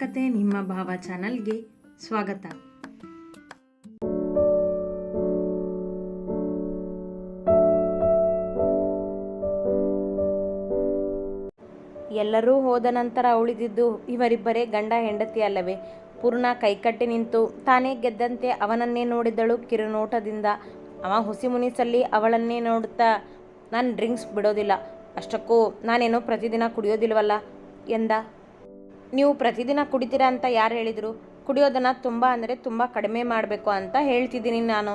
ಕತೆ ನಿಮ್ಮ ಭಾವ ಚಾನಲ್ಗೆ ಸ್ವಾಗತ. ಎಲ್ಲರೂ ಹೋದ ನಂತರ ಉಳಿದಿದ್ದು ಇವರಿಬ್ಬರೇ ಗಂಡ ಹೆಂಡತಿ ಅಲ್ಲವೇ. ಪೂರ್ಣ ಕೈಕಟ್ಟಿ ನಿಂತು ತಾನೇ ಗೆದ್ದಂತೆ ಅವನನ್ನೇ ನೋಡಿದಳು ಕಿರುನೋಟದಿಂದ. ಅವ ಹುಸಿ ಮುನಿಸಲ್ಲಿ ಅವಳನ್ನೇ ನೋಡುತ್ತಾ, ನಾನು ಡ್ರಿಂಕ್ಸ್ ಬಿಡೋದಿಲ್ಲ. ಅಷ್ಟಕ್ಕೂ ನಾನೇನೋ ಪ್ರತಿದಿನ ಕುಡಿಯೋದಿಲ್ವಲ್ಲ? ಎಂದ. ನೀವು ಪ್ರತಿದಿನ ಕುಡಿತೀರಾ ಅಂತ ಯಾರು ಹೇಳಿದರು? ಕುಡಿಯೋದನ್ನು ತುಂಬ ಅಂದರೆ ತುಂಬ ಕಡಿಮೆ ಮಾಡಬೇಕು ಅಂತ ಹೇಳ್ತಿದ್ದೀನಿ ನಾನು,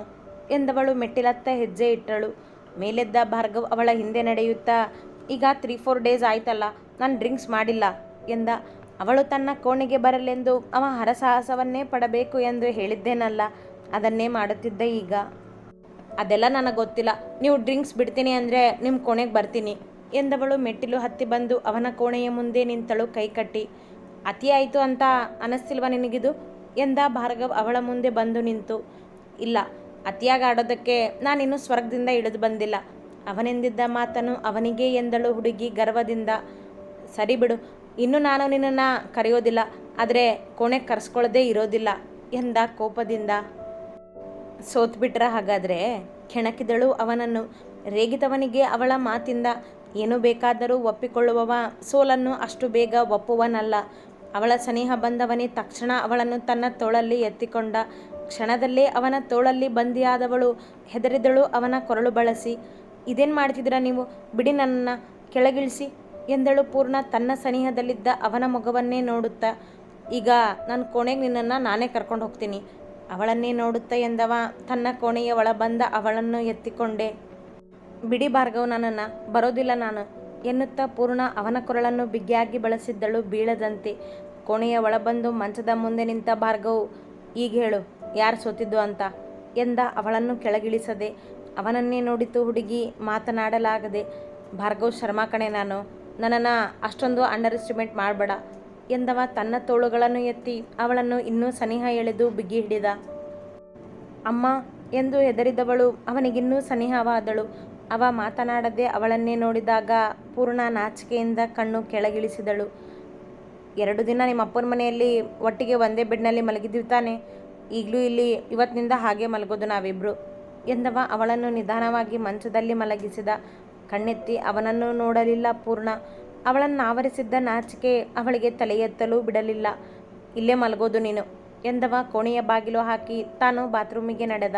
ಎಂದವಳು ಮೆಟ್ಟಿಲತ್ತ ಹೆಜ್ಜೆ ಇಟ್ಟಳು. ಮೇಲೆದ್ದ ಭಾರ್ಗವ್ ಅವಳ ಹಿಂದೆ ನಡೆಯುತ್ತಾ, ಈಗ ತ್ರೀ ಫೋರ್ ಡೇಸ್ ಆಯ್ತಲ್ಲ, ನಾನು ಡ್ರಿಂಕ್ಸ್ ಮಾಡಿಲ್ಲ, ಎಂದ. ಅವಳು ತನ್ನ ಕೋಣೆಗೆ ಬರಲೆಂದು ಅವ ಹರಸಾಹಸವನ್ನೇ ಪಡಬೇಕು ಎಂದು ಹೇಳಿದ್ದೇನಲ್ಲ, ಅದನ್ನೇ ಮಾಡುತ್ತಿದ್ದ ಈಗ. ಅದೆಲ್ಲ ನನಗೆ ಗೊತ್ತಿಲ್ಲ, ನೀವು ಡ್ರಿಂಕ್ಸ್ ಬಿಡ್ತೀನಿ ಅಂದರೆ ನಿಮ್ಮ ಕೋಣೆಗೆ ಬರ್ತೀನಿ, ಎಂದವಳು ಮೆಟ್ಟಿಲು ಹತ್ತಿ ಬಂದು ಅವನ ಕೋಣೆಯ ಮುಂದೆ ನಿಂತಳು ಕೈಕಟ್ಟಿ. ಅತಿ ಆಯಿತು ಅಂತ ಅನಿಸ್ತಿಲ್ವ ನಿನಗಿದು? ಎಂದ ಭಾರ್ಗವ್ ಅವಳ ಮುಂದೆ ಬಂದು ನಿಂತು. ಇಲ್ಲ, ಅತಿಯಾಗಿ ಆಡೋದಕ್ಕೆ ನಾನಿನ್ನೂ ಸ್ವರ್ಗದಿಂದ ಇಳಿದು ಬಂದಿಲ್ಲ. ಅವನೆಂದಿದ್ದ ಮಾತನ್ನು ಅವನಿಗೇ ಎಂದಳು ಹುಡುಗಿ ಗರ್ವದಿಂದ. ಸರಿ ಬಿಡು, ಇನ್ನು ನಾನು ನಿನ್ನನ್ನು ಕರೆಯೋದಿಲ್ಲ, ಆದರೆ ಕೋಣೆ ಕರೆಸ್ಕೊಳ್ಳದೆ ಇರೋದಿಲ್ಲ ಎಂದ ಕೋಪದಿಂದ. ಸೋತ್ಬಿಟ್ರ ಹಾಗಾದರೆ? ಕೆಣಕಿದಳು ಅವನನ್ನು. ರೇಗಿತವನಿಗೆ ಅವಳ ಮಾತಿಂದ ಏನು ಬೇಕಾದರೂ ಒಪ್ಪಿಕೊಳ್ಳುವವ ಸೋಲನ್ನು ಅಷ್ಟು ಬೇಗ ಒಪ್ಪುವನಲ್ಲ. ಅವಳ ಸನಿಹ ಬಂದವನೇ ತಕ್ಷಣ ಅವಳನ್ನು ತನ್ನ ತೋಳಲ್ಲಿ ಎತ್ತಿಕೊಂಡ. ಕ್ಷಣದಲ್ಲೇ ಅವನ ತೋಳಲ್ಲಿ ಬಂದಿಯಾದವಳು ಹೆದರಿದಳು ಅವನ ಕೊರಳು ಬಳಸಿ. ಇದೇನು ಮಾಡ್ತಿದ್ದೀರಾ ನೀವು? ಬಿಡಿ ನನ್ನನ್ನು ಕೆಳಗಿಳಿಸಿ ಎಂದಳು ಪೂರ್ಣ ತನ್ನ ಸನಿಹದಲ್ಲಿದ್ದ ಅವನ ಮೊಗವನ್ನೇ ನೋಡುತ್ತಾ. ಈಗ ನನ್ನ ಕೋಣೆಗೆ ನಿನ್ನನ್ನು ನಾನೇ ಕರ್ಕೊಂಡು ಹೋಗ್ತೀನಿ. ಅವಳನ್ನೇ ನೋಡುತ್ತಾ ಎಂದವ ತನ್ನ ಕೋಣೆಯ ಒಳ ಬಂದ ಅವಳನ್ನು ಎತ್ತಿಕೊಂಡೆ. ಬಿಡಿ ಭಾರ್ಗವ್ ನನ್ನನ್ನು, ಬರೋದಿಲ್ಲ ನಾನು. ಎನ್ನುತ್ತಾ ಪೂರ್ಣ ಅವನ ಕೊರಳನ್ನು ಬಿಗಿಯಾಗಿ ಬಳಸಿದ್ದಳು ಬೀಳದಂತೆ. ಕೋಣೆಯ ಒಳಬಂದು ಮಂಚದ ಮುಂದೆ ನಿಂತ ಭಾರ್ಗವು, ಈಗ ಹೇಳು, ಯಾರು ಸೋತಿದ್ದು ಅಂತ? ಎಂದ ಅವಳನ್ನು ಕೆಳಗಿಳಿಸದೆ. ಅವನನ್ನೇ ನೋಡಿತು ಹುಡುಗಿ ಮಾತನಾಡಲಾಗದೆ, ಭಾರ್ಗವ್, ಶರ್ಮಾ ಕಣೆ ನಾನು. ನನ್ನನ್ನು ಅಷ್ಟೊಂದು ಅಂಡರ್ ಎಸ್ಟಿಮೇಟ್ ಮಾಡಬೇಡ ಎಂದವ ತನ್ನ ತೋಳುಗಳನ್ನು ಎತ್ತಿ ಅವಳನ್ನು ಇನ್ನೂ ಸನಿಹ ಎಳೆದು ಬಿಗಿ ಹಿಡಿದ. ಅಮ್ಮ ಎಂದು ಹೆದರಿದವಳು ಅವನಿಗಿನ್ನೂ ಸನಿಹವಾದಳು. ಅವ ಮಾತನಾಡದೆ ಅವಳನ್ನೇ ನೋಡಿದಾಗ ಪೂರ್ಣ ನಾಚಿಕೆಯಿಂದ ಕಣ್ಣು ಕೆಳಗಿಳಿಸಿದಳು. ಎರಡು ದಿನ ನಿಮ್ಮ ಅಪ್ಪನ ಮನೆಯಲ್ಲಿ ಒಟ್ಟಿಗೆ ಒಂದೇ ಬೆಡ್ನಲ್ಲಿ ಮಲಗಿದ್ದೀವಿ ತಾನೆ. ಈಗಲೂ ಇಲ್ಲಿ ಇವತ್ತಿನಿಂದ ಹಾಗೆ ಮಲಗೋದು ನಾವಿಬ್ಬರು ಎಂದವ ಅವಳನ್ನು ನಿಧಾನವಾಗಿ ಮಂಚದಲ್ಲಿ ಮಲಗಿಸಿದ. ಕಣ್ಣೆತ್ತಿ ಅವನನ್ನು ನೋಡಲಿಲ್ಲ ಪೂರ್ಣ. ಅವಳನ್ನು ಆವರಿಸಿದ್ದ ನಾಚಿಕೆ ಅವಳಿಗೆ ತಲೆ ಎತ್ತಲು ಬಿಡಲಿಲ್ಲ. ಇಲ್ಲೇ ಮಲಗೋದು ನೀನು ಎಂದವ ಕೋಣೆಯ ಬಾಗಿಲು ಹಾಕಿ ತಾನು ಬಾತ್ರೂಮಿಗೆ ನಡೆದ.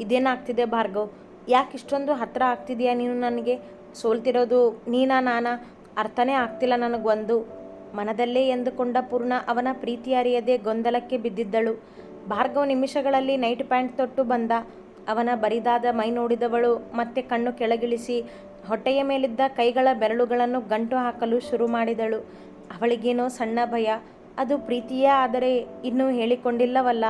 ಇದೇನಾಗ್ತಿದೆ ಭಾರ್ಗವ್? ಯಾಕೆ ಇಷ್ಟೊಂದು ಹತ್ತಿರ ಆಗ್ತಿದೆಯಾ ನೀನು ನನಗೆ? ಸೋಲ್ತಿರೋದು ನೀನಾ, ನಾನ? ಅರ್ಥನೇ ಆಗ್ತಿಲ್ಲ ನನಗೊಂದು ಮನದಲ್ಲೇ ಎಂದುಕೊಂಡ ಪೂರ್ಣ ಅವನ ಪ್ರೀತಿ ಅರಿಯದೆ ಗೊಂದಲಕ್ಕೆ ಬಿದ್ದಿದ್ದಳು. ಭಾರ್ಗವ ನಿಮಿಷಗಳಲ್ಲಿ ನೈಟ್ ಪ್ಯಾಂಟ್ ತೊಟ್ಟು ಬಂದ. ಅವನ ಬರಿದಾದ ಮೈ ನೋಡಿದವಳು ಮತ್ತೆ ಕಣ್ಣು ಕೆಳಗಿಳಿಸಿ ಹೊಟ್ಟೆಯ ಮೇಲಿದ್ದ ಕೈಗಳ ಬೆರಳುಗಳನ್ನು ಗಂಟು ಹಾಕಲು ಶುರು ಮಾಡಿದಳು. ಅವಳಿಗೇನೋ ಸಣ್ಣ ಭಯ. ಅದು ಪ್ರೀತಿಯೇ ಆದರೆ ಇನ್ನೂ ಹೇಳಿಕೊಂಡಿಲ್ಲವಲ್ಲ?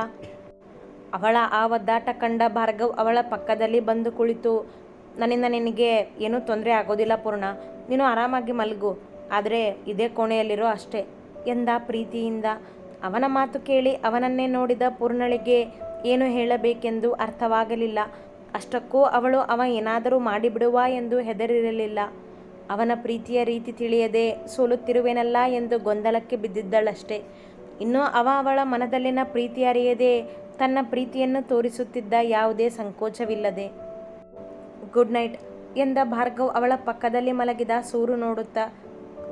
ಅವಳ ಆ ಒದ್ದಾಟ ಕಂಡ ಭಾರ್ಗವ್ ಅವಳ ಪಕ್ಕದಲ್ಲಿ ಬಂದು ಕುಳಿತು, ನನ್ನಿಂದ ನಿನಗೆ ಏನೂ ತೊಂದರೆ ಆಗೋದಿಲ್ಲ ಪೂರ್ಣ, ನೀನು ಆರಾಮಾಗಿ ಮಲಗು, ಆದರೆ ಇದೇ ಕೋಣೆಯಲ್ಲಿರೋ ಅಷ್ಟೇ, ಎಂದ ಪ್ರೀತಿಯಿಂದ. ಅವನ ಮಾತು ಕೇಳಿ ಅವನನ್ನೇ ನೋಡಿದ ಪೂರ್ಣಳಿಗೆ ಏನು ಹೇಳಬೇಕೆಂದು ಅರ್ಥವಾಗಲಿಲ್ಲ. ಅಷ್ಟಕ್ಕೂ ಅವಳು ಅವ ಏನಾದರೂ ಮಾಡಿಬಿಡುವ ಎಂದು ಹೆದರಿರಲಿಲ್ಲ. ಅವನ ಪ್ರೀತಿಯ ರೀತಿ ತಿಳಿಯದೆ ಸೋಲುತ್ತಿರುವೆನಲ್ಲ ಎಂದು ಗೊಂದಲಕ್ಕೆ ಬಿದ್ದಿದ್ದಳಷ್ಟೇ. ಇನ್ನು ಅವ ಅವಳ ಮನದಲ್ಲಿನ ಪ್ರೀತಿ ಅರಿಯದೆ ತನ್ನ ಪ್ರೀತಿಯನ್ನು ತೋರಿಸುತ್ತಿದ್ದ ಯಾವುದೇ ಸಂಕೋಚವಿಲ್ಲದೆ. ಗುಡ್ ನೈಟ್ ಎಂದ ಭಾರ್ಗವ್ ಅವಳ ಪಕ್ಕದಲ್ಲಿ ಮಲಗಿದ ಸೂರು ನೋಡುತ್ತಾ,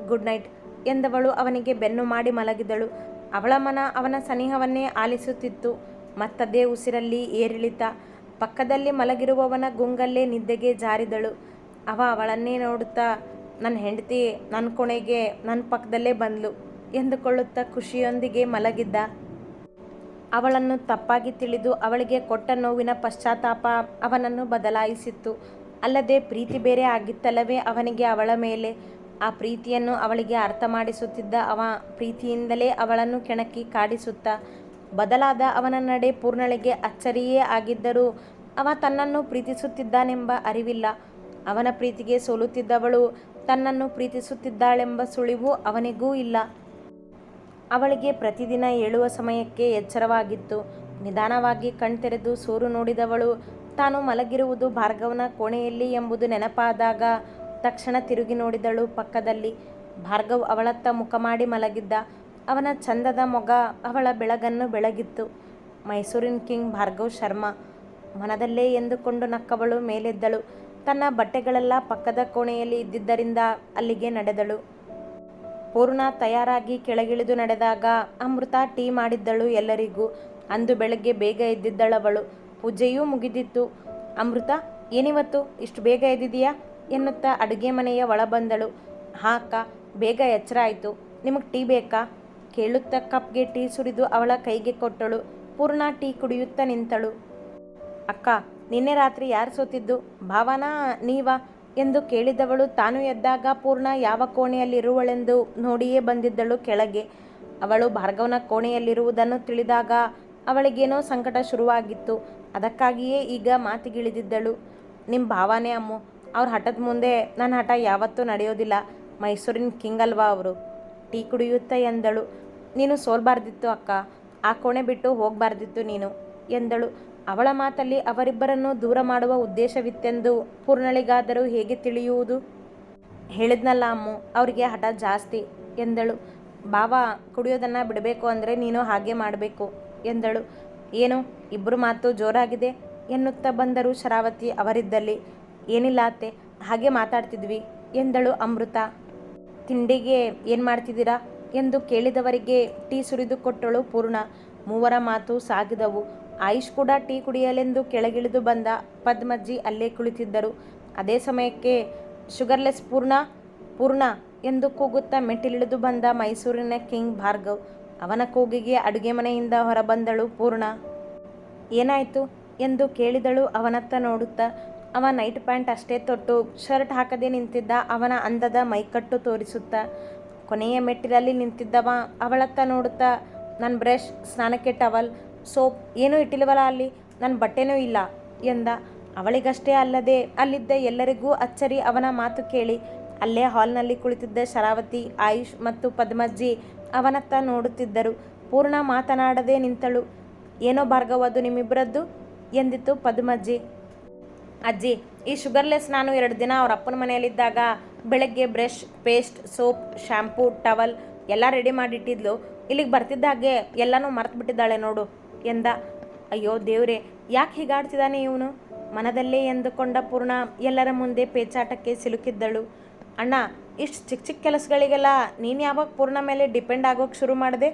ಗುಡ್ ನೈಟ್ ಎಂದವಳು ಅವನಿಗೆ ಬೆನ್ನು ಮಾಡಿ ಮಲಗಿದಳು. ಅವಳ ಮನ ಅವನ ಸನಿಹವನ್ನೇ ಆಲಿಸುತ್ತಿತ್ತು. ಮತ್ತದೇ ಉಸಿರಲ್ಲಿ ಏರಿಳಿತ. ಪಕ್ಕದಲ್ಲಿ ಮಲಗಿರುವವನ ಗುಂಗಲ್ಲೇ ನಿದ್ದೆಗೆ ಜಾರಿದಳು. ಅವ ಅವಳನ್ನೇ ನೋಡುತ್ತಾ, ನನ್ನ ಹೆಂಡತಿ ನನ್ನ ಕೊನೆಗೆ ನನ್ನ ಪಕ್ಕದಲ್ಲೇ ಬಂದ್ಲು ಎಂದುಕೊಳ್ಳುತ್ತಾ ಖುಷಿಯೊಂದಿಗೆ ಮಲಗಿದ್ದ. ಅವಳನ್ನು ತಪ್ಪಾಗಿ ತಿಳಿದು ಅವಳಿಗೆ ಕೊಟ್ಟ ನೋವಿನ ಪಶ್ಚಾತ್ತಾಪ ಅವನನ್ನು ಬದಲಾಯಿಸಿತ್ತು. ಅಲ್ಲದೆ ಪ್ರೀತಿ ಬೇರೆ ಆಗಿತ್ತಲ್ಲವೇ ಅವನಿಗೆ ಅವಳ ಮೇಲೆ. ಆ ಪ್ರೀತಿಯನ್ನು ಅವಳಿಗೆ ಅರ್ಥ ಮಾಡಿಸುತ್ತಿದ್ದ ಅವ ಪ್ರೀತಿಯಿಂದಲೇ ಅವಳನ್ನು ಕೆಣಕಿ ಕಾಡಿಸುತ್ತ. ಬದಲಾದ ಅವನ ನಡೆ ಪೂರ್ಣಳಿಗೆ ಅಚ್ಚರಿಯೇ ಆಗಿದ್ದರೂ ಅವ ತನ್ನನ್ನು ಪ್ರೀತಿಸುತ್ತಿದ್ದಾನೆಂಬ ಅರಿವಿಲ್ಲ. ಅವನ ಪ್ರೀತಿಗೆ ಸೋಲುತ್ತಿದ್ದವಳು ತನ್ನನ್ನು ಪ್ರೀತಿಸುತ್ತಿದ್ದಾಳೆಂಬ ಸುಳಿವು ಅವನಿಗೂ ಇಲ್ಲ. ಅವಳಿಗೆ ಪ್ರತಿದಿನ ಏಳುವ ಸಮಯಕ್ಕೆ ಎಚ್ಚರವಾಗಿತ್ತು. ನಿಧಾನವಾಗಿ ಕಣ್ತೆರೆದು ಸೂರು ನೋಡಿದವಳು, ತಾನು ಮಲಗಿರುವುದು ಭಾರ್ಗವನ ಕೋಣೆಯಲ್ಲಿ ಎಂಬುದು ನೆನಪಾದಾಗ ತಕ್ಷಣ ತಿರುಗಿ ನೋಡಿದಳು ಪಕ್ಕದಲ್ಲಿ. ಭಾರ್ಗವ್ ಅವಳತ್ತ ಮುಖ ಮಾಡಿ ಮಲಗಿದ್ದ. ಅವನ ಚಂದದ ಮೊಗ ಅವಳ ಬೆಳಗನ್ನು ಬೆಳಗಿತ್ತು. ಮೈಸೂರಿನ ಕಿಂಗ್ ಭಾರ್ಗವ್ ಶರ್ಮಾ ಮನದಲ್ಲೇ ಎಂದುಕೊಂಡು ನಕ್ಕವಳು ಮೇಲೆದ್ದಳು. ತನ್ನ ಬಟ್ಟೆಗಳೆಲ್ಲ ಪಕ್ಕದ ಕೋಣೆಯಲ್ಲಿ ಇದ್ದಿದ್ದರಿಂದ ಅಲ್ಲಿಗೆ ನಡೆದಳು. ಪೂರ್ಣ ತಯಾರಾಗಿ ಕೆಳಗಿಳಿದು ನಡೆದಾಗ ಅಮೃತ ಟೀ ಮಾಡಿದ್ದಳು ಎಲ್ಲರಿಗೂ. ಅಂದು ಬೆಳಗ್ಗೆ ಬೇಗ ಎದ್ದಿದ್ದಳವಳು. ಪೂಜೆಯೂ ಮುಗಿದಿತ್ತು. ಅಮೃತ, ಏನಿವತ್ತು? ಇಷ್ಟು ಬೇಗ ಎದ್ದಿದೀಯಾ? ಎನ್ನುತ್ತಾ ಅಡುಗೆ ಮನೆಯ ಒಳ ಬಂದಳು. ಬೇಗ ಎಚ್ಚರ ಆಯಿತು. ನಿಮಗೆ ಟೀ ಬೇಕಾ? ಕೇಳುತ್ತಾ ಕಪ್ಗೆ ಟೀ ಸುರಿದು ಅವಳ ಕೈಗೆ ಕೊಟ್ಟಳು. ಪೂರ್ಣ ಟೀ ಕುಡಿಯುತ್ತಾ ನಿಂತಳು. ಅಕ್ಕ, ನಿನ್ನೆ ರಾತ್ರಿ ಯಾರು ಸೋತಿದ್ದು? ಭಾವನಾ, ನೀವಾ? ಎಂದು ಕೇಳಿದವಳು ತಾನು ಎದ್ದಾಗ ಪೂರ್ಣ ಯಾವ ಕೋಣೆಯಲ್ಲಿರುವಳೆಂದು ನೋಡಿಯೇ ಬಂದಿದ್ದಳು ಕೆಳಗೆ. ಅವಳು ಭಾರ್ಗವನ ಕೋಣೆಯಲ್ಲಿರುವುದನ್ನು ತಿಳಿದಾಗ ಅವಳಿಗೇನೋ ಸಂಕಟ ಶುರುವಾಗಿತ್ತು. ಅದಕ್ಕಾಗಿಯೇ ಈಗ ಮಾತಿಗಿಳಿದಿದ್ದಳು. ನಿಮ್ಮ ಭಾವನೆ ಅಮ್ಮು, ಅವ್ರ ಹಠದ ಮುಂದೆ ನನ್ನ ಹಠ ಯಾವತ್ತೂ ನಡೆಯೋದಿಲ್ಲ. ಮೈಸೂರಿನ ಕಿಂಗ್ ಅಲ್ವಾ ಅವರು? ಟೀ ಕುಡಿಯುತ್ತ ಎಂದಳು. ನೀನು ಸೋಲ್ಬಾರ್ದಿತ್ತು ಅಕ್ಕ. ಆ ಕೋಣೆ ಬಿಟ್ಟು ಹೋಗಬಾರ್ದಿತ್ತು ನೀನು ಎಂದಳು. ಅವಳ ಮಾತಲ್ಲಿ ಅವರಿಬ್ಬರನ್ನು ದೂರ ಮಾಡುವ ಉದ್ದೇಶವಿತ್ತೆಂದು ಪೂರ್ಣಳಿಗಾದರೂ ಹೇಗೆ ತಿಳಿಯುವುದು? ಹೇಳಿದ್ನಲ್ಲ ಅಮ್ಮು, ಅವರಿಗೆ ಹಠ ಜಾಸ್ತಿ ಎಂದಳು. ಬಾವ, ಕುಡಿಯೋದನ್ನು ಬಿಡಬೇಕು ಅಂದರೆ ನೀನು ಹಾಗೆ ಮಾಡಬೇಕು ಎಂದಳು. ಏನು ಇಬ್ಬರು ಮಾತು ಜೋರಾಗಿದೆ ಎನ್ನುತ್ತಾ ಬಂದರು ಶರಾವತಿ ಅವರಿದ್ದಲ್ಲಿ. ಏನಿಲ್ಲ ಅತ್ತೆ, ಹಾಗೆ ಮಾತಾಡ್ತಿದ್ವಿ ಎಂದಳು ಅಮೃತ. ತಿಂಡಿಗೆ ಏನು ಮಾಡ್ತಿದ್ದೀರಾ? ಎಂದು ಕೇಳಿದವರಿಗೆ ಟೀ ಸುರಿದು ಕೊಟ್ಟಳು ಪೂರ್ಣ. ಮೂವರ ಮಾತು ಸಾಗಿದವು. ಆಯುಷ್ ಕೂಡ ಟೀ ಕುಡಿಯಲೆಂದು ಕೆಳಗಿಳಿದು ಬಂದ ಪದ್ಮಜ್ಜಿ ಅಲ್ಲೇ ಕುಳಿತಿದ್ದರು. ಅದೇ ಸಮಯಕ್ಕೆ ಶುಗರ್ಲೆಸ್ ಪೂರ್ಣ ಪೂರ್ಣ ಎಂದು ಕೂಗುತ್ತಾ ಮೆಟ್ಟಿಲಿಳಿದು ಬಂದ ಮೈಸೂರಿನ ಕಿಂಗ್ ಭಾರ್ಗವ್. ಅವನ ಕೂಗಿಗೆ ಅಡುಗೆ ಮನೆಯಿಂದ ಹೊರಬಂದಳು ಪೂರ್ಣ. ಏನಾಯಿತು ಎಂದು ಕೇಳಿದಳು ಅವನತ್ತ ನೋಡುತ್ತಾ. ಅವ ನೈಟ್ ಪ್ಯಾಂಟ್ ಅಷ್ಟೇ ತೊಟ್ಟು ಶರ್ಟ್ ಹಾಕದೆ ನಿಂತಿದ್ದ ಅವನ ಅಂದದ ಮೈಕಟ್ಟು ತೋರಿಸುತ್ತಾ. ಕೊನೆಯ ಮೆಟ್ಟಿಲಲ್ಲಿ ನಿಂತಿದ್ದವ ಅವಳತ್ತ ನೋಡುತ್ತಾ ನನ್ನ ಬ್ರಷ್, ಸ್ನಾನಕ್ಕೆ ಟವಲ್ ಸೋಪ್ ಏನೂ ಇಟ್ಟಿಲ್ಲವಲ್ಲ ಅಲ್ಲಿ? ನನ್ನ ಬಟ್ಟೆನೂ ಇಲ್ಲ ಎಂದ. ಅವಳಿಗಷ್ಟೇ ಅಲ್ಲದೆ ಅಲ್ಲಿದ್ದ ಎಲ್ಲರಿಗೂ ಅಚ್ಚರಿ ಅವನ ಮಾತು ಕೇಳಿ. ಅಲ್ಲೇ ಹಾಲ್ನಲ್ಲಿ ಕುಳಿತಿದ್ದ ಶರಾವತಿ, ಆಯುಷ್ ಮತ್ತು ಪದ್ಮಜ್ಜಿ ಅವನತ್ತ ನೋಡುತ್ತಿದ್ದರು. ಪೂರ್ಣ ಮಾತನಾಡದೆ ನಿಂತಳು. ಏನೋ ಭಾರ್ಗವ, ಅದು ನಿಮ್ಮಿಬ್ಬರದ್ದು? ಎಂದಿತ್ತು ಪದ್ಮಜ್ಜಿ. ಅಜ್ಜಿ, ಈ ಶುಗರ್ಲೆಸ್ ನಾನು ಎರಡು ದಿನ ಅವ್ರ ಅಪ್ಪನ ಮನೆಯಲ್ಲಿದ್ದಾಗ ಬೆಳಗ್ಗೆ brush, paste, soap, shampoo, towel ಎಲ್ಲ ರೆಡಿ ಮಾಡಿಟ್ಟಿದ್ಲು. ಇಲ್ಲಿಗೆ ಬರ್ತಿದ್ದ ಹಾಗೆ ಎಲ್ಲನೂ ಮರ್ತು ಬಿಟ್ಟಿದ್ದಾಳೆ ನೋಡು. ಎಂದ, ಅಯ್ಯೋ ದೇವ್ರೆ, ಯಾಕೆ ಹೀಗಾಡ್ತಿದ್ದಾನೆ ಇವನು? ಮನದಲ್ಲೇ ಎಂದುಕೊಂಡ ಪೂರ್ಣ ಎಲ್ಲರ ಮುಂದೆ ಪೇಚಾಟಕ್ಕೆ ಸಿಲುಕಿದ್ದಳು. ಅಣ್ಣ, ಇಷ್ಟು ಚಿಕ್ಕ ಚಿಕ್ಕ ಕೆಲಸಗಳಿಗೆಲ್ಲ ನೀನು ಯಾವಾಗ ಪೂರ್ಣ ಮೇಲೆ ಡಿಪೆಂಡ್ ಆಗೋಕೆ ಶುರು ಮಾಡಿದೆ?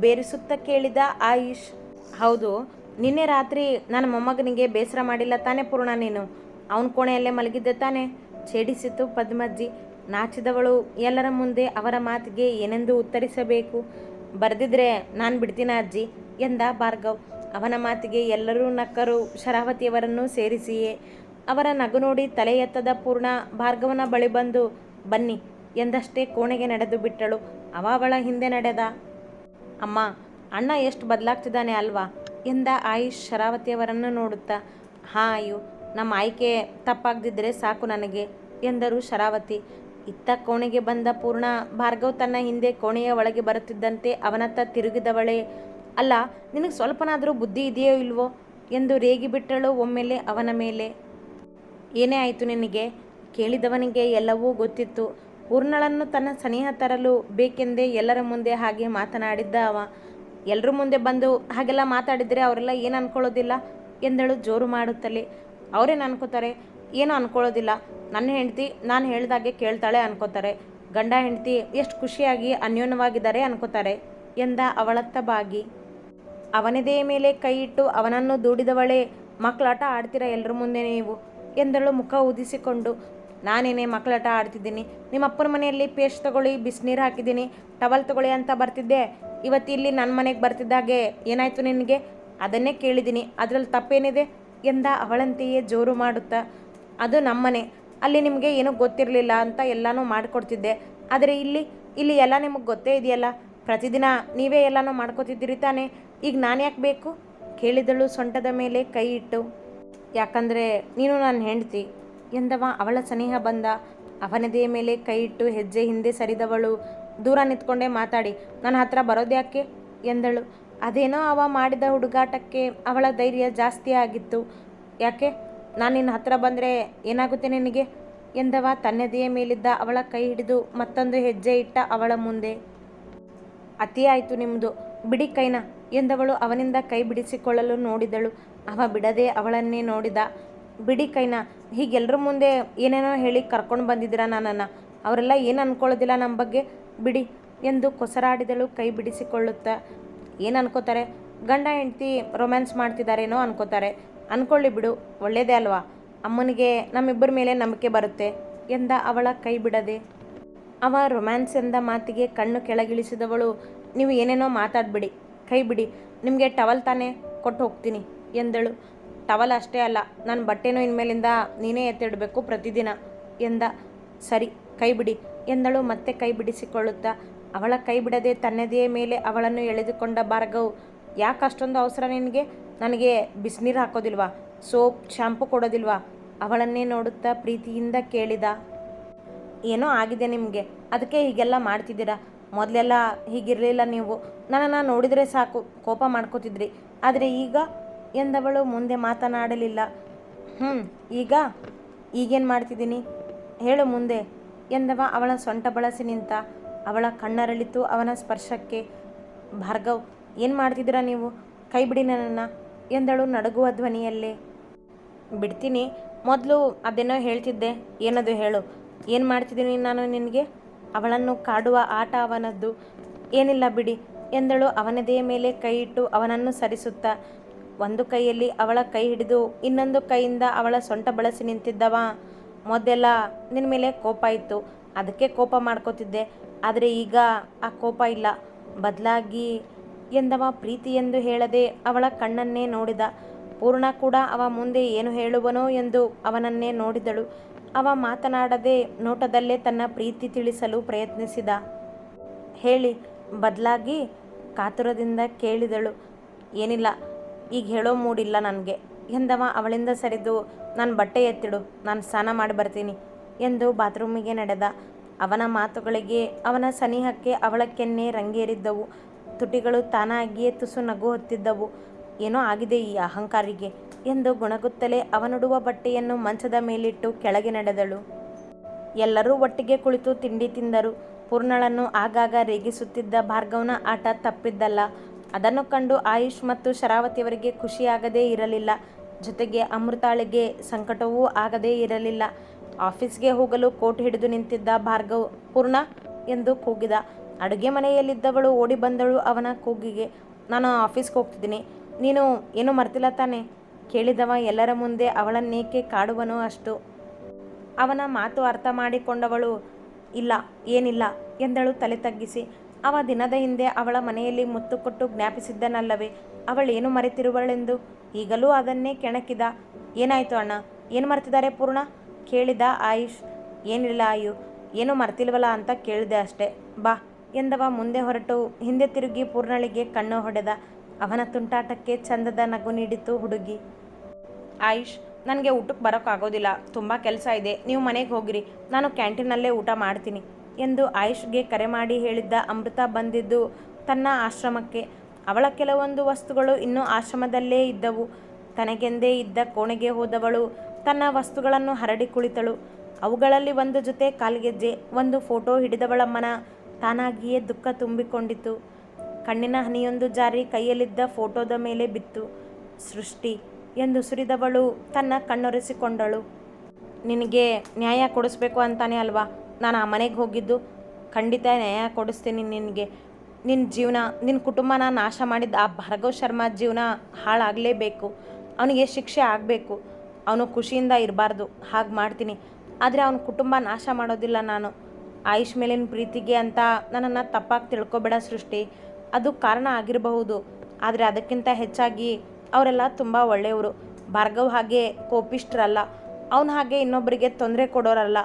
ಬೇರಿಸುತ್ತಾ ಕೇಳಿದ ಆಯುಷ್. ಹೌದು, ನಿನ್ನೆ ರಾತ್ರಿ ನನ್ನ ಮೊಮ್ಮಗನಿಗೆ ಬೇಸರ ಮಾಡಿಲ್ಲ ತಾನೇ ಪೂರ್ಣ ನೀನು? ಅವನ ಕೋಣೆಯಲ್ಲೇ ಮಲಗಿದ್ದೆ ತಾನೇ? ಛೇಡಿಸಿತು ಪದ್ಮಜ್ಜಿ. ನಾಚಿದವಳು ಎಲ್ಲರ ಮುಂದೆ ಅವರ ಮಾತಿಗೆ ಏನೆಂದು ಉತ್ತರಿಸಬೇಕು? ಬರೆದಿದ್ರೆ ನಾನು ಬಿಡ್ತೀನ ಅಜ್ಜಿ. ಎಂದ ಭಾರ್ಗವ್, ಅವನ ಮಾತಿಗೆ ಎಲ್ಲರೂ ನಕ್ಕರು, ಶರಾವತಿಯವರನ್ನು ಸೇರಿಸಿಯೇ. ಅವರ ನಗು ನೋಡಿ ತಲೆ ಎತ್ತದ ಪೂರ್ಣ ಭಾರ್ಗವನ ಬಳಿ ಬಂದು, ಬನ್ನಿ, ಎಂದಷ್ಟೇ ಕೋಣೆಗೆ ನಡೆದು ಬಿಟ್ಟಳು. ಅವ ಅವಳ ಹಿಂದೆ ನಡೆದ, ಅಮ್ಮ, ಅಣ್ಣ ಎಷ್ಟು ಬದಲಾಗ್ತಿದ್ದಾನೆ ಅಲ್ವಾ, ಎಂದ ಆಯುಷ್ ಶರಾವತಿಯವರನ್ನು ನೋಡುತ್ತಾ. ಹಾ ಅಯ್ಯೋ, ನಮ್ಮ ಆಯ್ಕೆ ತಪ್ಪಾಗದಿದ್ದರೆ ಸಾಕು ನನಗೆ, ಎಂದರು ಶರಾವತಿ. ಇತ್ತ ಕೋಣೆಗೆ ಬಂದ ಪೂರ್ಣ ಭಾರ್ಗವ್ ತನ್ನ ಹಿಂದೆ ಕೋಣೆಯ ಒಳಗೆ ಬರುತ್ತಿದ್ದಂತೆ ಅವನತ್ತ ತಿರುಗಿದವಳೇ ಅಲ್ಲ, ನಿನಗೆ ಸ್ವಲ್ಪನಾದರೂ ಬುದ್ಧಿ ಇದೆಯೋ ಇಲ್ವೋ ಎಂದು ರೇಗಿಬಿಟ್ಟಳು ಒಮ್ಮೆಲೆ ಅವನ ಮೇಲೆ. ಏನೇ ಆಯಿತು ನಿನಗೆ? ಕೇಳಿದವನಿಗೆ ಎಲ್ಲವೂ ಗೊತ್ತಿತ್ತು. ಪೂರ್ಣಳನ್ನು ತನ್ನ ಸನಿಹ ತರಲು ಬೇಕೆಂದೇ ಎಲ್ಲರ ಮುಂದೆ ಹಾಗೆ ಮಾತನಾಡಿದ್ದ ಅವ. ಎಲ್ಲರ ಮುಂದೆ ಬಂದು ಹಾಗೆಲ್ಲ ಮಾತಾಡಿದರೆ ಅವರೆಲ್ಲ ಏನು ಅನ್ಕೊಳ್ಳೋದಿಲ್ಲ ಎಂದಳು ಜೋರು ಮಾಡುತ್ತಲೇ. ಅವರೇನು ಅನ್ಕೋತಾರೆ? ಏನು ಅನ್ಕೊಳ್ಳೋದಿಲ್ಲ. ನನ್ನ ಹೆಂಡತಿ ನಾನು ಹೇಳ್ದಾಗೆ ಕೇಳ್ತಾಳೆ ಅನ್ಕೋತಾರೆ. ಗಂಡ ಹೆಂಡತಿ ಎಷ್ಟು ಖುಷಿಯಾಗಿ ಅನ್ಯೋನ್ಯವಾಗಿದ್ದಾರೆ ಅನ್ಕೋತಾರೆ ಎಂದ ಅವಳತ್ತ ಬಾಗಿ ಅವನದೇ ಮೇಲೆ ಕೈ ಇಟ್ಟು ಅವನನ್ನು ದೂಡಿದವಳೇ, ಮಕ್ಕಳಾಟ ಆಡ್ತೀರಾ ಎಲ್ಲರ ಮುಂದೆ ನೀವು? ಎಂದಳು ಮುಖ ಉದಿಸಿಕೊಂಡು ನಾನೇನೇ ಮಕ್ಕಳಾಟ ಆಡ್ತಿದ್ದೀನಿ. ನಿಮ್ಮ ಅಪ್ಪನ ಮನೆಯಲ್ಲಿ ಪೇಸ್ಟ್ ತಗೊಳ್ಳಿ, ಬಿಸಿನೀರು ಹಾಕಿದ್ದೀನಿ, ಟವಲ್ ತಗೊಳ್ಳಿ ಅಂತ ಬರ್ತಿದ್ದೆ. ಇವತ್ತು ಇಲ್ಲಿ ನನ್ನ ಮನೆಗೆ ಬರ್ತಿದ್ದಾಗೆ ಏನಾಯಿತು ನಿನಗೆ? ಅದನ್ನೇ ಕೇಳಿದ್ದೀನಿ. ಅದರಲ್ಲಿ ತಪ್ಪೇನಿದೆ? ಎಂದ ಅವಳಂತೆಯೇ ಜೋರು ಮಾಡುತ್ತಾ. ಅದು ನಮ್ಮನೆ. ಅಲ್ಲಿ ನಿಮಗೆ ಏನೂ ಗೊತ್ತಿರಲಿಲ್ಲ ಅಂತ ಎಲ್ಲನೂ ಮಾಡಿಕೊಡ್ತಿದ್ದೆ. ಆದರೆ ಇಲ್ಲಿ ಇಲ್ಲಿ ಎಲ್ಲ ನಿಮಗೆ ಗೊತ್ತೇ ಇದೆಯಲ್ಲ? ಪ್ರತಿದಿನ ನೀವೇ ಎಲ್ಲನೂ ಮಾಡ್ಕೋತಿದ್ದೀರಿ ತಾನೇ? ಈಗ ನಾನು ಯಾಕೆ ಬೇಕು? ಕೇಳಿದಳು ಸೊಂಟದ ಮೇಲೆ ಕೈ ಇಟ್ಟು. ಯಾಕಂದರೆ ನೀನು ನನ್ನ ಹೆಂಡ್ತಿ. ಎಂದವ ಅವಳ ಸನಿಹ ಬಂದ. ಅವನದೇ ಮೇಲೆ ಕೈ ಇಟ್ಟು ಹೆಜ್ಜೆ ಹಿಂದೆ ಸರಿದವಳು. ದೂರ ನಿಂತ್ಕೊಂಡೇ ಮಾತಾಡಿ. ನನ್ನ ಹತ್ರ ಬರೋದ್ಯಾಕೆ ಎಂದಳು. ಅದೇನೋ ಅವ ಮಾಡಿದ ಹುಡುಗಾಟಕ್ಕೆ ಅವಳ ಧೈರ್ಯ ಜಾಸ್ತಿ ಆಗಿತ್ತು. ಯಾಕೆ? ನಾನು ನಿನ್ನ ಹತ್ರ ಬಂದರೆ ಏನಾಗುತ್ತೆ ನಿನಗೆ? ಎಂದವ ತನ್ನದೆಯ ಮೇಲಿದ್ದ ಅವಳ ಕೈ ಹಿಡಿದು ಮತ್ತೊಂದು ಹೆಜ್ಜೆ ಇಟ್ಟ ಅವಳ ಮುಂದೆ. ಅತಿ ಆಯಿತು ನಿಮ್ಮದು ಬಿಡಿ ಕೈನ ಎಂದವಳು ಅವನಿಂದ ಕೈ ಬಿಡಿಸಿಕೊಳ್ಳಲು ನೋಡಿದಳು. ಅವ ಬಿಡದೆ ಅವಳನ್ನೇ ನೋಡಿದ. ಬಿಡಿ ಕೈನ ಹೀಗೆಲ್ಲರ ಮುಂದೆ ಏನೇನೋ ಹೇಳಿ ಕರ್ಕೊಂಡು ಬಂದಿದ್ದೀರಾ ನನ್ನನ್ನು? ಅವರೆಲ್ಲ ಏನು ಅನ್ಕೊಳ್ಳೋದಿಲ್ಲ ನಮ್ಮ ಬಗ್ಗೆ? ಬಿಡಿ ಎಂದು ಕೊಸರಾಡಿದಳು ಕೈ ಬಿಡಿಸಿಕೊಳ್ಳುತ್ತಾ. ಏನು ಅನ್ಕೋತಾರೆ? ಗಂಡ ಹೆಂಡತಿ ರೊಮ್ಯಾನ್ಸ್ ಮಾಡ್ತಿದ್ದಾರೇನೋ ಅನ್ಕೋತಾರೆ. ಅನ್ಕೊಳ್ಳಿ ಬಿಡು, ಒಳ್ಳೇದೇ ಅಲ್ವಾ? ಅಮ್ಮನಿಗೆ ನಮ್ಮಿಬ್ಬರ ಮೇಲೆ ನಂಬಿಕೆ ಬರುತ್ತೆ ಎಂದ ಅವಳ ಕೈ ಬಿಡದೆ. ಅವ ರೊಮ್ಯಾನ್ಸ್ ಎಂದ ಮಾತಿಗೆ ಕಣ್ಣು ಕೆಳಗಿಳಿಸಿದವಳು ನೀವು ಏನೇನೋ ಮಾತಾಡ್ಬಿಡಿ ಕೈ ಬಿಡಿ ನಿಮಗೆ ಟವಲ್ ತಾನೇ ಕೊಟ್ಟು ಹೋಗ್ತೀನಿ ಎಂದಳು. ಟವಲ್ ಅಷ್ಟೇ ಅಲ್ಲ, ನನ್ನ ಬಟ್ಟೆನೂ ಇನ್ಮೇಲಿಂದ ನೀನೇ ಎತ್ತಿಡಬೇಕು ಪ್ರತಿದಿನ ಎಂದ. ಸರಿ ಕೈ ಬಿಡಿ ಎಂದಳು, ಮತ್ತೆ ಕೈ ಬಿಡಿಸಿಕೊಳ್ಳುತ್ತಾ. ಅವಳ ಕೈ ಬಿಡದೆ ತನ್ನದೇ ಮೇಲೆ ಅವಳನ್ನು ಎಳೆದುಕೊಂಡ ಭಾರ್ಗವ್, ಯಾಕೆ ಅಷ್ಟೊಂದು ಅವಸರ ನಿನಗೆ? ನನಗೆ ಬಿಸಿನೀರು ಹಾಕೋದಿಲ್ವಾ? Soap, shampoo ಕೊಡೋದಿಲ್ವಾ? ಅವಳನ್ನೇ ನೋಡುತ್ತಾ ಪ್ರೀತಿಯಿಂದ ಕೇಳಿದ. ಏನೋ ಆಗಿದೆ ನಿಮಗೆ, ಅದಕ್ಕೆ ಹೀಗೆಲ್ಲ ಮಾಡ್ತಿದ್ದೀರಾ? ಮೊದಲೆಲ್ಲ ಹೀಗಿರಲಿಲ್ಲ ನೀವು. ನನ್ನನ್ನು ನೋಡಿದರೆ ಸಾಕು, ಕೋಪ ಮಾಡ್ಕೋತಿದ್ರಿ. ಆದರೆ ಈಗ ಎಂದವಳು ಮುಂದೆ ಮಾತನಾಡಲಿಲ್ಲ. ಹ್ಞೂ ಈಗ ಈಗೇನು ಮಾಡ್ತಿದ್ದೀನಿ? ಹೇಳು ಮುಂದೆ. ಎಂದವ ಅವಳ ಸೊಂಟ ಬಳಸಿ ನಿಂತ. ಅವಳ ಕಣ್ಣರಳಿತು ಅವನ ಸ್ಪರ್ಶಕ್ಕೆ. ಭಾರ್ಗವ್, ಏನು ಮಾಡ್ತಿದ್ದೀರಾ ನೀವು? ಕೈ ಬಿಡಿ ನನ್ನನ್ನು, ಎಂದಳು ನಡುಗುವ ಧ್ವನಿಯಲ್ಲೇ. ಬಿಡ್ತೀನಿ. ಮೊದಲು ಅದೇನೋ ಹೇಳ್ತಿದ್ದೆ. ಏನದು ಹೇಳು. ಏನು ಮಾಡ್ತಿದ್ದೀನಿ ನಾನು ನಿನಗೆ? ಅವಳನ್ನು ಕಾಡುವ ಆಟ ಅವನದ್ದು. ಏನಿಲ್ಲ ಬಿಡಿ ಎಂದಳು. ಅವನದೇ ಮೇಲೆ ಕೈ ಇಟ್ಟು ಅವನನ್ನು ಸರಿಸುತ್ತಾ. ಒಂದು ಕೈಯಲ್ಲಿ ಅವಳ ಕೈ ಹಿಡಿದು ಇನ್ನೊಂದು ಕೈಯಿಂದ ಅವಳ ಸೊಂಟ ಬಳಸಿ ನಿಂತಿದ್ದವ. ಮೊದಲೆಲ್ಲ ನಿನ್ನ ಮೇಲೆ ಕೋಪ ಇತ್ತು. ಅದಕ್ಕೆ ಕೋಪ ಮಾಡ್ಕೋತಿದ್ದೆ. ಆದರೆ ಈಗ ಆ ಕೋಪ ಇಲ್ಲ. ಬದಲಾಗಿ ಎಂದವ ಪ್ರೀತಿ ಎಂದು ಹೇಳದೆ ಅವಳ ಕಣ್ಣನ್ನೇ ನೋಡಿದ. ಪೂರ್ಣ ಕೂಡ ಅವ ಮುಂದೆ ಏನು ಹೇಳುವನೋ ಎಂದು ಅವನನ್ನೇ ನೋಡಿದಳು. ಅವ ಮಾತನಾಡದೆ ನೋಟದಲ್ಲೇ ತನ್ನ ಪ್ರೀತಿ ತಿಳಿಸಲು ಪ್ರಯತ್ನಿಸಿದ. ಹೇಳಿ, ಬದಲಾಗಿ ಕಾತುರದಿಂದ ಕೇಳಿದಳು. ಏನಿಲ್ಲ, ಈಗ ಹೇಳೋ ಮೂಡಿಲ್ಲ ನನಗೆ. ಎಂದವ ಅವಳಿಂದ ಸರಿದು, ನಾನು ಬಟ್ಟೆ ಎತ್ತಿಡು, ನಾನು ಸ್ನಾನ ಮಾಡಿ ಬರ್ತೀನಿ ಎಂದು ಬಾತ್ರೂಮಿಗೆ ನಡೆದ. ಅವನ ಮಾತುಗಳಿಗೆ ಅವನ ಸನಿಹಕ್ಕೆ ಅವಳ ಕೆನ್ನೆ ರಂಗೇರಿದ್ದವು. ತುಟಿಗಳು ತಾನಾಗಿಯೇ ತುಸು ನಗು ಹೊತ್ತಿದ್ದವು. ಏನೋ ಆಗಿದೆ ಈ ಅಹಂಕಾರಿಗೆ ಎಂದು ಗುಣಗುತ್ತಲೇ ಅವನುಡುವ ಬಟ್ಟೆಯನ್ನು ಮಂಚದ ಮೇಲಿಟ್ಟು ಕೆಳಗೆ ನಡೆದಳು. ಎಲ್ಲರೂ ಒಟ್ಟಿಗೆ ಕುಳಿತು ತಿಂಡಿ ತಿಂದರು. ಪೂರ್ಣಳನ್ನು ಆಗಾಗ ರೇಗಿಸುತ್ತಿದ್ದ ಭಾರ್ಗವನ ಆಟ ತಪ್ಪಿದ್ದಲ್ಲ. ಅದನ್ನು ಕಂಡು ಆಯುಷ್ ಮತ್ತು ಶರಾವತಿಯವರಿಗೆ ಖುಷಿಯಾಗದೇ ಇರಲಿಲ್ಲ. ಜೊತೆಗೆ ಅಮೃತಾಳಿಗೆ ಸಂಕಟವೂ ಆಗದೇ ಇರಲಿಲ್ಲ. ಆಫೀಸ್ಗೆ ಹೋಗಲು ಕೋಟ್ ಹಿಡಿದು ನಿಂತಿದ್ದ ಭಾರ್ಗವ್, ಪೂರ್ಣ ಎಂದು ಕೂಗಿದ. ಅಡುಗೆ ಮನೆಯಲ್ಲಿದ್ದವಳು ಓಡಿ ಬಂದಳು ಅವನ ಕೂಗಿಗೆ. ನಾನು ಆಫೀಸ್ಗೆ ಹೋಗ್ತಿದ್ದೀನಿ. ನೀನು ಏನೂ ಮರ್ತಿಲ್ಲ ತಾನೆ? ಕೇಳಿದವ ಎಲ್ಲರ ಮುಂದೆ ಅವಳನ್ನೇಕೆ ಕಾಡುವನೋ ಅಷ್ಟು. ಅವನ ಮಾತು ಅರ್ಥ ಮಾಡಿಕೊಂಡವಳು, ಇಲ್ಲ, ಏನಿಲ್ಲ, ಎಂದಳು ತಲೆ ತಗ್ಗಿಸಿ. ಅವ ದಿನದ ಹಿಂದೆ ಅವಳ ಮನೆಯಲ್ಲಿ ಮುತ್ತು ಕೊಟ್ಟು ಜ್ಞಾಪಿಸಿದ್ದನಲ್ಲವೇ, ಅವಳೇನು ಮರೆತಿರುವಳೆಂದು? ಈಗಲೂ ಅದನ್ನೇ ಕೆಣಕಿದ. ಏನಾಯ್ತು ಅಣ್ಣ? ಏನು ಮರ್ತಿದ್ದಾರೆ ಪೂರ್ಣ? ಕೇಳಿದ ಆಯುಷ್. ಏನಿಲ್ಲ ಆಯು, ಏನು ಮರ್ತಿಲ್ವಲ್ಲ ಅಂತ ಕೇಳಿದೆ ಅಷ್ಟೇ. ಬಾ, ಎಂದವ ಮುಂದೆ ಹೊರಟು. ಹಿಂದೆ ತಿರುಗಿ ಪೂರ್ಣಳಿಗೆ ಕಣ್ಣು ಹೊಡೆದ. ಅವನ ತುಂಟಾಟಕ್ಕೆ ಚಂದದ ನಗು ನೀಡಿತು ಹುಡುಗಿ. ಆಯುಷ್, ನನಗೆ ಊಟಕ್ಕೆ ಬರೋಕ್ಕಾಗೋದಿಲ್ಲ ತುಂಬ ಕೆಲಸ ಇದೆ. ನೀವು ಮನೆಗೆ ಹೋಗಿರಿ. ನಾನು ಕ್ಯಾಂಟೀನಲ್ಲೇ ಊಟ ಮಾಡ್ತೀನಿ ಎಂದು ಆಯುಷ್ಗೆ ಕರೆ ಮಾಡಿ ಹೇಳಿದ್ದ ಅಮೃತ ಬಂದಿದ್ದು ತನ್ನ ಆಶ್ರಮಕ್ಕೆ. ಅವಳ ಕೆಲವೊಂದು ವಸ್ತುಗಳು ಇನ್ನೂ ಆಶ್ರಮದಲ್ಲೇ ಇದ್ದವು. ತನಗೆಂದೇ ಇದ್ದ ಕೋಣೆಗೆ ಹೋದವಳು ತನ್ನ ವಸ್ತುಗಳನ್ನು ಹರಡಿ ಕುಳಿತಳು. ಅವುಗಳಲ್ಲಿ ಒಂದು ಜೊತೆ ಕಾಲ್ಗೆಜ್ಜೆ, ಒಂದು ಫೋಟೋ ಹಿಡಿದವಳ ಮನ. ತಾನಾಗಿಯೇ ದುಃಖ ತುಂಬಿಕೊಂಡಿತು. ಕಣ್ಣಿನ ಹನಿಯೊಂದು ಜಾರಿ ಕೈಯಲ್ಲಿದ್ದ ಫೋಟೋದ ಮೇಲೆ ಬಿತ್ತು. ಸೃಷ್ಟಿ ಎಂದು ಸುರಿದವಳು ತನ್ನ ಕಣ್ಣೊರೆಸಿಕೊಂಡಳು. ನಿನಗೆ ನ್ಯಾಯ ಕೊಡಿಸ್ಬೇಕು ಅಂತಾನೆ ಅಲ್ವಾ? ನಾನು ಆ ಮನೆಗೆ ಹೋಗಿದ್ದು. ಖಂಡಿತ ನ್ಯಾಯ ಕೊಡಿಸ್ತೀನಿ ನಿನಗೆ. ನಿನ್ನ ಜೀವನ ನಿನ್ನ ಕುಟುಂಬನ ನಾಶ ಮಾಡಿದ ಆ ಭಾರ್ಗವ್ ಶರ್ಮಾ ಜೀವನ ಹಾಳಾಗಲೇಬೇಕು. ಅವನಿಗೆ ಶಿಕ್ಷೆ ಆಗಬೇಕು. ಅವನು ಖುಷಿಯಿಂದ ಇರಬಾರ್ದು. ಹಾಗೆ ಮಾಡ್ತೀನಿ. ಆದರೆ ಅವನ ಕುಟುಂಬ ನಾಶ ಮಾಡೋದಿಲ್ಲ ನಾನು. ಆಯುಷ್ ಮೇಲಿನ ಪ್ರೀತಿಗೆ ಅಂತ ನನ್ನನ್ನು ತಪ್ಪಾಗಿ ತಿಳ್ಕೊಬೇಡ ಸೃಷ್ಟಿ. ಅದು ಕಾರಣ ಆಗಿರಬಹುದು. ಆದರೆ ಅದಕ್ಕಿಂತ ಹೆಚ್ಚಾಗಿ ಅವರೆಲ್ಲ ತುಂಬ ಒಳ್ಳೆಯವರು. ಭಾರ್ಗವ್ ಹಾಗೆ ಕೋಪಿಷ್ಟ್ರಲ್ಲ. ಅವನ ಹಾಗೆ ಇನ್ನೊಬ್ಬರಿಗೆ ತೊಂದರೆ ಕೊಡೋರಲ್ಲ.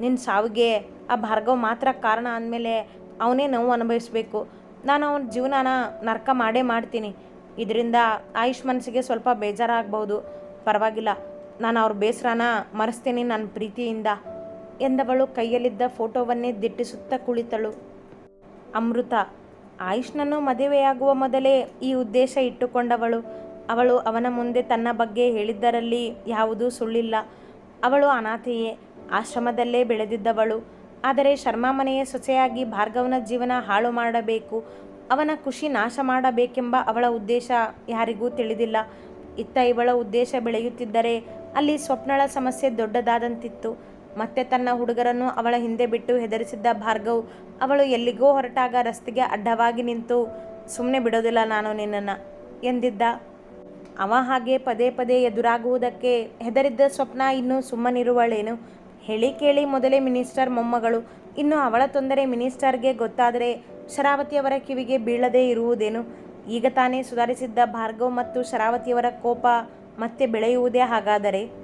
ನಿನ್ನ ಸಾವಿಗೆ ಆ ಭಾರ್ಗವ್ ಮಾತ್ರ ಕಾರಣ ಅಂದಮೇಲೆ ಅವನೇ ನೋವು ಅನುಭವಿಸಬೇಕು. ನಾನು ಅವನ ಜೀವನಾನ ನರ್ಕ ಮಾಡೇ ಮಾಡ್ತೀನಿ. ಇದರಿಂದ ಆಯುಷ್ ಮನಸ್ಸಿಗೆ ಸ್ವಲ್ಪ ಬೇಜಾರಾಗಬಹುದು. ಪರವಾಗಿಲ್ಲ. ನಾನು ಅವ್ರ ಬೇಸರನ ಮರೆಸ್ತೀನಿ ನನ್ನ ಪ್ರೀತಿಯಿಂದ ಎಂದವಳು ಕೈಯಲ್ಲಿದ್ದ ಫೋಟೋವನ್ನೇ ದಿಟ್ಟಿಸುತ್ತಾ ಕುಳಿತಳು. ಅಮೃತ ಆಯುಷ್ನನ್ನು ಮದುವೆಯಾಗುವ ಮೊದಲೇ ಈ ಉದ್ದೇಶ ಇಟ್ಟುಕೊಂಡವಳು. ಅವಳು ಅವನ ಮುಂದೆ ತನ್ನ ಬಗ್ಗೆ ಹೇಳಿದ್ದರಲ್ಲಿ ಯಾವುದೂ ಸುಳ್ಳಿಲ್ಲ. ಅವಳು ಅನಾಥೆಯೇ, ಆಶ್ರಮದಲ್ಲೇ ಬೆಳೆದಿದ್ದವಳು. ಆದರೆ ಶರ್ಮಾ ಮನೆಯ ಸೊಸೆಯಾಗಿ ಭಾರ್ಗವನ ಜೀವನ ಹಾಳು ಮಾಡಬೇಕು, ಅವನ ಖುಷಿ ನಾಶ ಮಾಡಬೇಕೆಂಬ ಅವಳ ಉದ್ದೇಶ ಯಾರಿಗೂ ತಿಳಿದಿಲ್ಲ. ಇತ್ತ ಇವಳ ಉದ್ದೇಶ ಬೆಳೆಯುತ್ತಿದ್ದರೆ ಅಲ್ಲಿ ಸ್ವಪ್ನಳ ಸಮಸ್ಯೆ ದೊಡ್ಡದಾದಂತಿತ್ತು. ಮತ್ತೆ ತನ್ನ ಹುಡುಗರನ್ನು ಅವಳ ಹಿಂದೆ ಬಿಟ್ಟು ಹೆದರಿಸಿದ್ದ ಭಾರ್ಗವ್ ಅವಳು ಎಲ್ಲಿಗೋ ಹೊರಟಾಗ ರಸ್ತೆಗೆ ಅಡ್ಡವಾಗಿ ನಿಂತು ಸುಮ್ಮನೆ ಬಿಡೋದಿಲ್ಲ ನಾನು ನಿನ್ನನ್ನು, ಎಂದಿದ್ದ. ಅವ ಹಾಗೆ ಪದೇ ಪದೇ ಎದುರಾಗುವುದಕ್ಕೆ ಹೆದರಿದ್ದ ಸ್ವಪ್ನ ಇನ್ನೂ ಸುಮ್ಮನಿರುವಳೇನು? ಹೇಳಿ ಕೇಳಿ ಮೊದಲೇ ಮಿನಿಸ್ಟರ್ ಮೊಮ್ಮಗಳು. ಇನ್ನು ಅವಳ ತೊಂದರೆ ಮಿನಿಸ್ಟರ್ಗೆ ಗೊತ್ತಾದರೆ ಶರಾವತಿಯವರ ಕಿವಿಗೆ ಬೀಳದೇ ಇರುವುದೇನು? ಈಗ ತಾನೇ ಸುಧಾರಿಸಿದ್ದ ಭಾರ್ಗವ್ ಮತ್ತು ಶರಾವತಿಯವರ ಕೋಪ ಮತ್ತೆ ಬೆಳೆಯುವುದೇ ಹಾಗಾದರೆ?